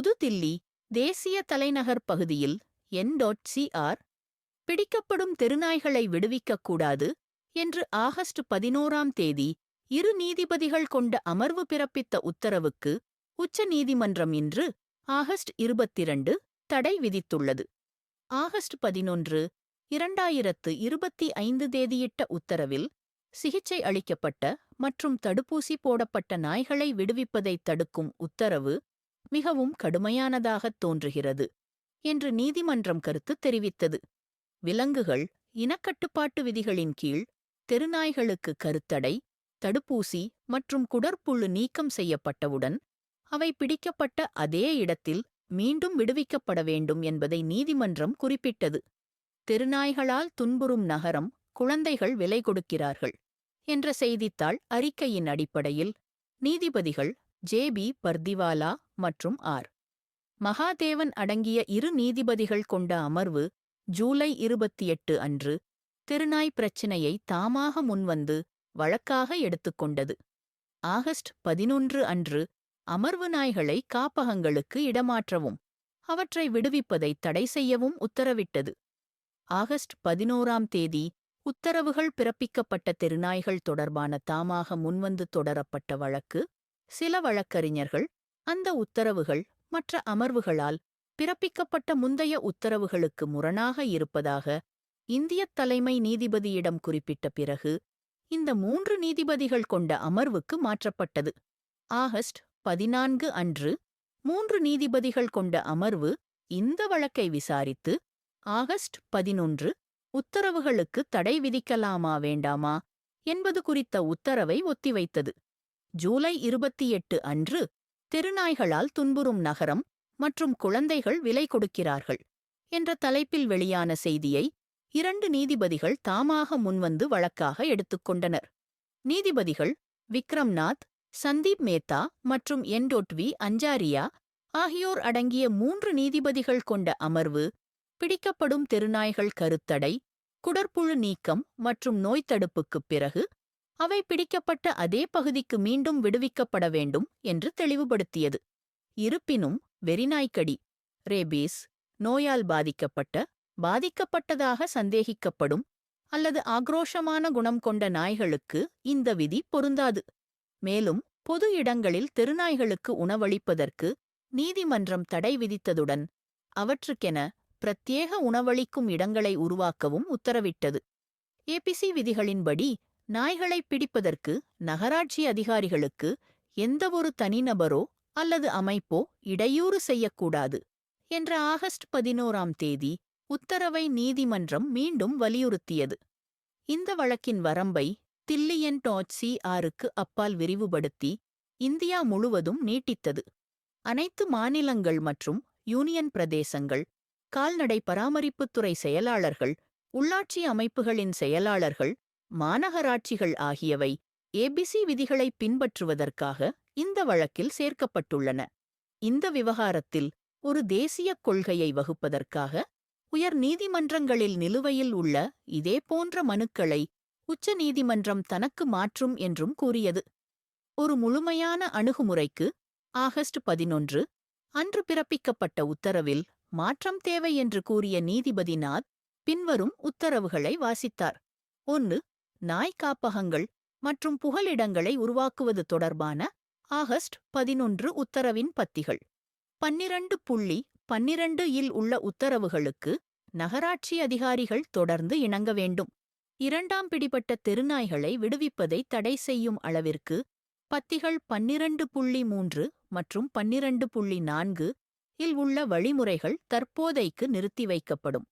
புதுதில்லி தேசிய தலைநகர் பகுதியில் என்.சிஆர் பிடிக்கப்படும் தெருநாய்களை விடுவிக்கக்கூடாது என்று ஆகஸ்ட் பதினோராம் தேதி இரு நீதிபதிகள் கொண்ட அமர்வு பிறப்பித்த உத்தரவுக்கு உச்ச நீதிமன்றம் இன்று ஆகஸ்ட் இருபத்திரண்டு தடை விதித்துள்ளது. ஆகஸ்ட் பதினொன்று இரண்டாயிரத்து இருபத்தி ஐந்து தேதியிட்ட உத்தரவில் சிகிச்சை அளிக்கப்பட்ட மற்றும் தடுப்பூசி போடப்பட்ட நாய்களை விடுவிப்பதைத் தடுக்கும் உத்தரவு மிகவும் கடுமையானதாகத் தோன்றுகிறது என்று நீதிமன்றம் கருத்து தெரிவித்தது. விலங்குகள் இனக்கட்டுப்பாட்டு விதிகளின் கீழ் தெருநாய்களுக்கு கருத்தடை தடுப்பூசி மற்றும் குடற்புழு நீக்கம் செய்யப்பட்டவுடன் அவை பிடிக்கப்பட்ட அதே இடத்தில் மீண்டும் விடுவிக்கப்பட வேண்டும் என்பதை நீதிமன்றம் குறிப்பிட்டது. தெருநாய்களால் துன்புறும் நகரம் குழந்தைகள் விலை கொடுக்கிறார்கள் என்ற செய்தித்தாள் அறிக்கையின் அடிப்படையில் நீதிபதிகள் ஜே பி பர்திவாலா மற்றும் ஆர். மகாதேவன் அடங்கிய இரு நீதிபதிகள் கொண்ட அமர்வு ஜூலை இருபத்தி எட்டு அன்று திருநாய் பிரச்சினையை தாமாக முன்வந்து வழக்காக எடுத்துக்கொண்டது ஆகஸ்ட் பதினொன்று அன்று அமர்வு நாய்களை காப்பகங்களுக்கு இடமாற்றவும் அவற்றை விடுவிப்பதை தடை செய்யவும் உத்தரவிட்டது. ஆகஸ்ட் பதினோராம் தேதி உத்தரவுகள் பிறப்பிக்கப்பட்ட தெருநாய்கள் தொடர்பான தாமாக முன்வந்து தொடரப்பட்ட வழக்கு சில வழக்கறிஞர்கள் அந்த உத்தரவுகள் மற்ற அமர்வுகளால் பிறப்பிக்கப்பட்ட முந்தைய உத்தரவுகளுக்கு முரணாக இருப்பதாக இந்தியத் தலைமை நீதிபதியிடம் குறிப்பிட்ட பிறகு இந்த மூன்று நீதிபதிகள் கொண்ட அமர்வுக்கு மாற்றப்பட்டது. ஆகஸ்ட் பதினான்கு அன்று மூன்று நீதிபதிகள் கொண்ட அமர்வு இந்த வழக்கை விசாரித்து ஆகஸ்ட் பதினொன்று உத்தரவுகளுக்கு தடை விதிக்கலாமா வேண்டாமா என்பது குறித்த உத்தரவை ஒத்திவைத்தது. ஜூலை இருபத்தி எட்டு அன்று தெருநாய்களால் துன்புறும் நகரம் மற்றும் குழந்தைகள் விலை கொடுக்கிறார்கள் என்ற தலைப்பில் வெளியான செய்தியை இரண்டு நீதிபதிகள் தாமாக முன்வந்து வழக்காக எடுத்துக்கொண்டனர் நீதிபதிகள் விக்ரம்நாத் சந்தீப் மேத்தா மற்றும் என்டோட்வி அஞ்சாரியா ஆகியோர் அடங்கிய மூன்று நீதிபதிகள் கொண்ட அமர்வு பிடிக்கப்படும் தெருநாய்கள் கருத்தடை குடற்புழு நீக்கம் மற்றும் நோய்த்தடுப்புக்குப் பிறகு அவை பிடிக்கப்பட்ட அதே பகுதிக்கு மீண்டும் விடுவிக்கப்பட வேண்டும் என்று தெளிவுபடுத்தியது. இருப்பினும் வெறிநாய்க்கடி ரேபீஸ் நோயால் பாதிக்கப்பட்ட பாதிக்கப்பட்டதாக சந்தேகிக்கப்படும் அல்லது ஆக்ரோஷமான குணம் கொண்ட நாய்களுக்கு இந்த விதி பொருந்தாது. மேலும் பொது இடங்களில் தெருநாய்களுக்கு உணவளிப்பதற்கு நீதிமன்றம் தடை விதித்ததுடன் அவற்றுக்கென பிரத்யேக உணவளிக்கும் இடங்களை உருவாக்கவும் உத்தரவிட்டது. ஏபிசி விதிகளின்படி நாய்களை பிடிப்பதற்கு நகராட்சி அதிகாரிகளுக்கு எந்தவொரு தனிநபரோ அல்லது அமைப்போ இடையூறு செய்யக்கூடாது என்ற ஆகஸ்ட் பதினோராம் தேதி உத்தரவை நீதிமன்றம் மீண்டும் வலியுறுத்தியது. இந்த வழக்கின் வரம்பை தில்லியன் டாட் சி ஆருக்கு அப்பால் விரிவுபடுத்தி இந்தியா முழுவதும் நீட்டித்தது. அனைத்து மாநிலங்கள் மற்றும் யூனியன் பிரதேசங்கள் கால்நடை பராமரிப்புத்துறை செயலாளர்கள் உள்ளாட்சி அமைப்புகளின் செயலாளர்கள் மாநகராட்சிகள் ஆகியவை ஏபிசி விதிகளை பின்பற்றுவதற்காக இந்த வழக்கில் சேர்க்கப்பட்டுள்ளன. இந்த விவகாரத்தில் ஒரு தேசிய கொள்கையை வகுப்பதற்காக உயர் நீதிமன்றங்களில் நிலுவையில் உள்ள இதேபோன்ற மனுக்களை உச்ச நீதிமன்றம் தனக்கு மாற்றும் என்றும் கூறியது. ஒரு முழுமையான அணுகுமுறைக்கு ஆகஸ்ட் பதினொன்று அன்று பிறப்பிக்கப்பட்ட உத்தரவில் மாற்றம் தேவை என்று கூறிய நீதிபதி நாத் பின்வரும் உத்தரவுகளை வாசித்தார். ஒன்று நாய் காப்பகங்கள் மற்றும் புகலிடங்களை உருவாக்குவது தொடர்பான ஆகஸ்ட் பதினொன்று உத்தரவின் பத்திகள். பன்னிரண்டு புள்ளி பன்னிரண்டு இல் உள்ள உத்தரவுகளுக்கு நகராட்சி அதிகாரிகள் தொடர்ந்து இணங்க வேண்டும். இரண்டாம் பிடிபட்ட தெருநாய்களை விடுவிப்பதை தடை செய்யும் அளவிற்கு பத்திகள் பன்னிரண்டு புள்ளி மூன்று மற்றும் பன்னிரண்டு புள்ளி நான்கு இல் உள்ள வழிமுறைகள் தற்போதைக்கு நிறுத்தி வைக்கப்படும்.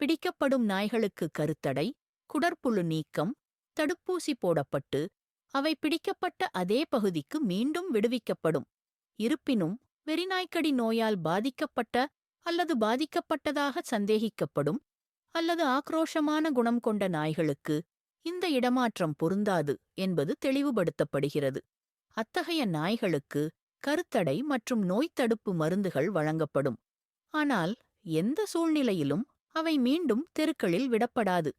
பிடிக்கப்படும் நாய்களுக்கு கருத்தடை குடற்புழு நீக்கம் தடுப்பூசி போடப்பட்டு அவை பிடிக்கப்பட்ட அதே பகுதிக்கு மீண்டும் விடுவிக்கப்படும். இருப்பினும் வெறிநாய்க்கடி நோயால் பாதிக்கப்பட்ட அல்லது பாதிக்கப்பட்டதாக சந்தேகிக்கப்படும் அல்லது ஆக்ரோஷமான குணம் கொண்ட நாய்களுக்கு இந்த இடமாற்றம் பொருந்தாது என்பது தெளிவுபடுத்தப்படுகிறது. அத்தகைய நாய்களுக்கு கருத்தடை மற்றும் நோய் தடுப்பு மருந்துகள் வழங்கப்படும். ஆனால் எந்த சூழ்நிலையிலும் அவை மீண்டும் தெருக்களில் விடப்படாது.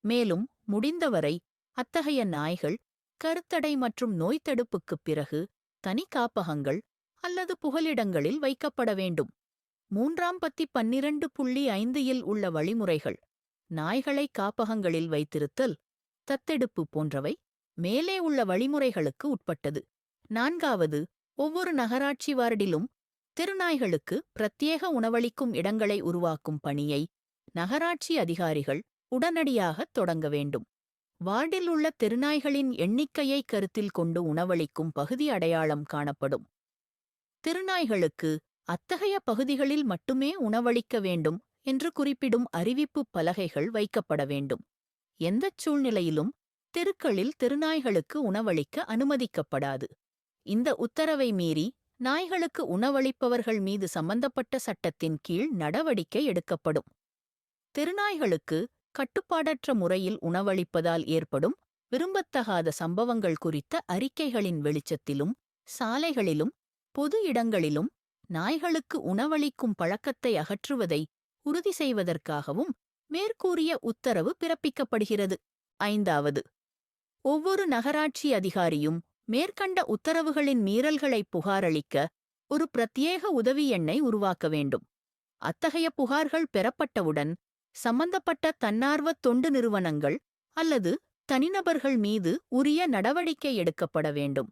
மேலும் முடிந்தவரை அத்தகைய நாய்கள் கருத்தடை மற்றும் நோய் தடுப்புக்குப் பிறகு தனி காப்பகங்கள் அல்லது புகலிடங்களில் வைக்கப்பட வேண்டும். மூன்றாம் பத்தி பன்னிரண்டு புள்ளி ஐந்தில் உள்ள வழிமுறைகள் நாய்களை காப்பகங்களில் வைத்திருத்தல் தத்தெடுப்பு போன்றவை மேலே உள்ள வழிமுறைகளுக்கு உட்பட்டது. நான்காவது ஒவ்வொரு நகராட்சி வார்டிலும் தெருநாய்களுக்கு பிரத்யேக உணவளிக்கும் இடங்களை உருவாக்கும் பணியை நகராட்சி அதிகாரிகள் உடனடியாக தொடங்க வேண்டும். வார்டில் உள்ள திருநாய்களின் எண்ணிக்கையை கருத்தில் கொண்டு உணவளிக்கும் பகுதி அடையாளம் காணப்படும். திருநாய்களுக்கு அத்தகைய பகுதிகளில் மட்டுமே உணவளிக்க வேண்டும் என்று குறிப்பிடும் அறிவிப்பு பலகைகள் வைக்கப்பட வேண்டும். எந்தச் சூழ்நிலையிலும் தெருக்களில் திருநாய்களுக்கு உணவளிக்க அனுமதிக்கப்படாது. இந்த உத்தரவை மீறி நாய்களுக்கு உணவளிப்பவர்கள் மீது சம்பந்தப்பட்ட சட்டத்தின் கீழ் நடவடிக்கை எடுக்கப்படும். திருநாய்களுக்கு கட்டுப்பாடற்ற முறையில் உணவளிப்பதால் ஏற்படும் விரும்பத்தகாத சம்பவங்கள் குறித்த அறிக்கைகளின் வெளிச்சத்திலும் சாலைகளிலும் பொது இடங்களிலும் நாய்களுக்கு உணவளிக்கும் பழக்கத்தை அகற்றுவதை உறுதி செய்வதற்காகவும் மேற்கூறிய உத்தரவு பிறப்பிக்கப்படுகிறது. ஐந்தாவது ஒவ்வொரு நகராட்சி அதிகாரியும் மேற்கண்ட உத்தரவுகளின் மீறல்களை புகாரளிக்க ஒரு பிரத்யேக உதவி எண்ணை உருவாக்க வேண்டும். அத்தகைய புகார்கள் பெறப்பட்டவுடன் சம்பந்தப்பட்ட தன்னார்வ தொண்டு நிறுவனங்கள் அல்லது தனிநபர்கள் மீது உரிய நடவடிக்கை எடுக்கப்பட வேண்டும்.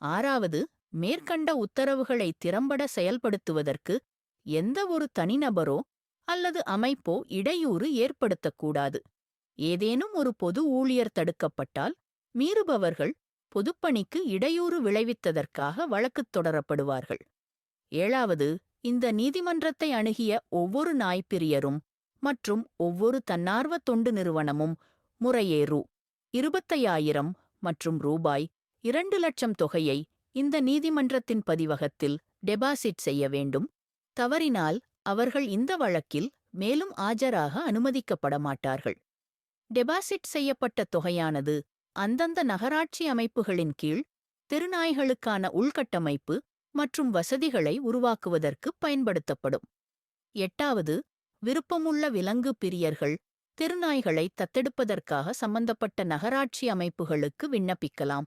ஆறாவது மேற்கண்ட உத்தரவுகளை திறம்பட செயல்படுத்துவதற்கு எந்த ஒரு தனிநபரோ அல்லது அமைப்போ இடையூறு ஏற்படுத்தக்கூடாது. ஏதேனும் ஒரு பொது ஊழியர் தடுக்கப்பட்டால் மீறுபவர்கள் பொதுப்பணிக்கு இடையூறு விளைவித்ததற்காக வழக்குத் தொடரப்படுவார்கள். ஏழாவது இந்த நீதிமன்றத்தை அணுகிய ஒவ்வொரு நாய்ப்பிரியரும் மற்றும் ஒவ்வொரு தன்னார்வ தொண்டு நிறுவனமும் முறையே ரூ இருபத்தையாயிரம் மற்றும் ரூபாய் இரண்டு லட்சம் தொகையை இந்த நீதிமன்றத்தின் பதிவகத்தில் டெபாசிட் செய்ய வேண்டும். தவறினால் அவர்கள் இந்த வழக்கில் மேலும் ஆஜராக அனுமதிக்கப்பட மாட்டார்கள். டெபாசிட் செய்யப்பட்ட தொகையானது அந்தந்த நகராட்சி அமைப்புகளின் கீழ் திருநாய்களுக்கான உள்கட்டமைப்பு மற்றும் வசதிகளை உருவாக்குவதற்கு பயன்படுத்தப்படும். எட்டாவது விருப்பமுள்ள விலங்கு பிரியர்கள் திருநாய்களை தத்தெடுப்பதற்காக சம்பந்தப்பட்ட நகராட்சி அமைப்புகளுக்கு விண்ணப்பிக்கலாம்.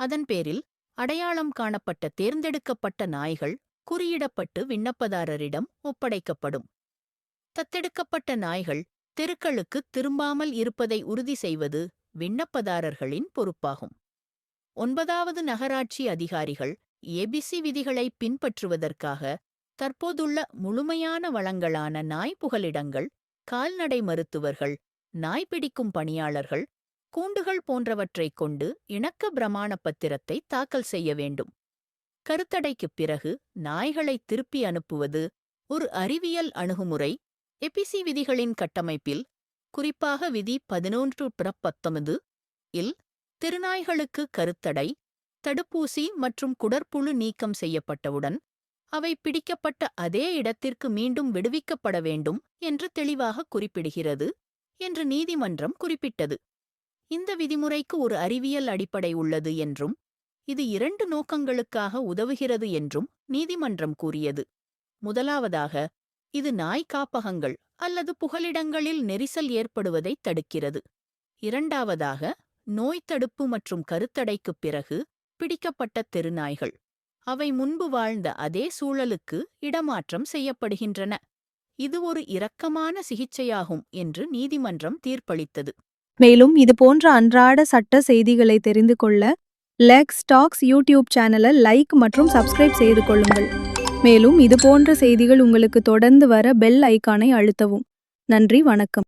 அதன் பேரில் அடையாளம் காணப்பட்ட தேர்ந்தெடுக்கப்பட்ட நாய்கள் குறியிடப்பட்டு விண்ணப்பதாரரிடம் ஒப்படைக்கப்படும். தத்தெடுக்கப்பட்ட நாய்கள் தெருக்களுக்கு திரும்பாமல் இருப்பதை உறுதி செய்வது விண்ணப்பதாரர்களின் பொறுப்பாகும். ஒன்பதாவது நகராட்சி அதிகாரிகள் ஏபிசி விதிகளை பின்பற்றுவதற்காக தற்போதுள்ள முழுமையான வளங்களான நாய் புகலிடங்கள் கால்நடை மருத்துவர்கள் நாய் பிடிக்கும் பணியாளர்கள் கூண்டுகள் போன்றவற்றைக் கொண்டு இணக்க பிரமாண பத்திரத்தை தாக்கல் செய்ய வேண்டும். கருத்தடைக்குப் பிறகு நாய்களை திருப்பி அனுப்புவது ஒரு அறிவியல் அணுகுமுறை. எபிசி விதிகளின் கட்டமைப்பில் குறிப்பாக விதி பதினொன்று பத்தொன்பது இல் திருநாய்களுக்கு கருத்தடை தடுப்பூசி மற்றும் குடற்புழு நீக்கம் செய்யப்பட்டவுடன் அவை பிடிக்கப்பட்ட அதே இடத்திற்கு மீண்டும் விடுவிக்கப்பட வேண்டும் என்று தெளிவாக குறிப்பிடுகிறது என்று நீதிமன்றம் குறிப்பிட்டது. இந்த விதிமுறைக்கு ஒரு அறிவியல் அடிப்படை உள்ளது என்றும் இது இரண்டு நோக்கங்களுக்காக உதவுகிறது என்றும் நீதிமன்றம் கூறியது. முதலாவதாக இது நாய் காப்பகங்கள் அல்லது புகலிடங்களில் நெரிசல் ஏற்படுவதை தடுக்கிறது. இரண்டாவதாக நோய் தடுப்பு மற்றும் கருத்தடைக்குப் பிறகு பிடிக்கப்பட்ட தெருநாய்கள். அவை முன்பு வாழ்ந்த அதே சூழலுக்கு இடமாற்றம் செய்யப்படுகின்றன. இது ஒரு இரக்கமான சிகிச்சையாகும் என்று நீதிமன்றம் தீர்ப்பளித்தது. மேலும் இதுபோன்ற அன்றாட சட்ட செய்திகளை தெரிந்து கொள்ள லெக்ஸ் டாக்ஸ் யூடியூப் சேனலை லைக் மற்றும் சப்ஸ்கிரைப் செய்து கொள்ளுங்கள். மேலும் இதுபோன்ற செய்திகள் உங்களுக்கு தொடர்ந்து வர பெல் ஐக்கானை அழுத்தவும். நன்றி வணக்கம்.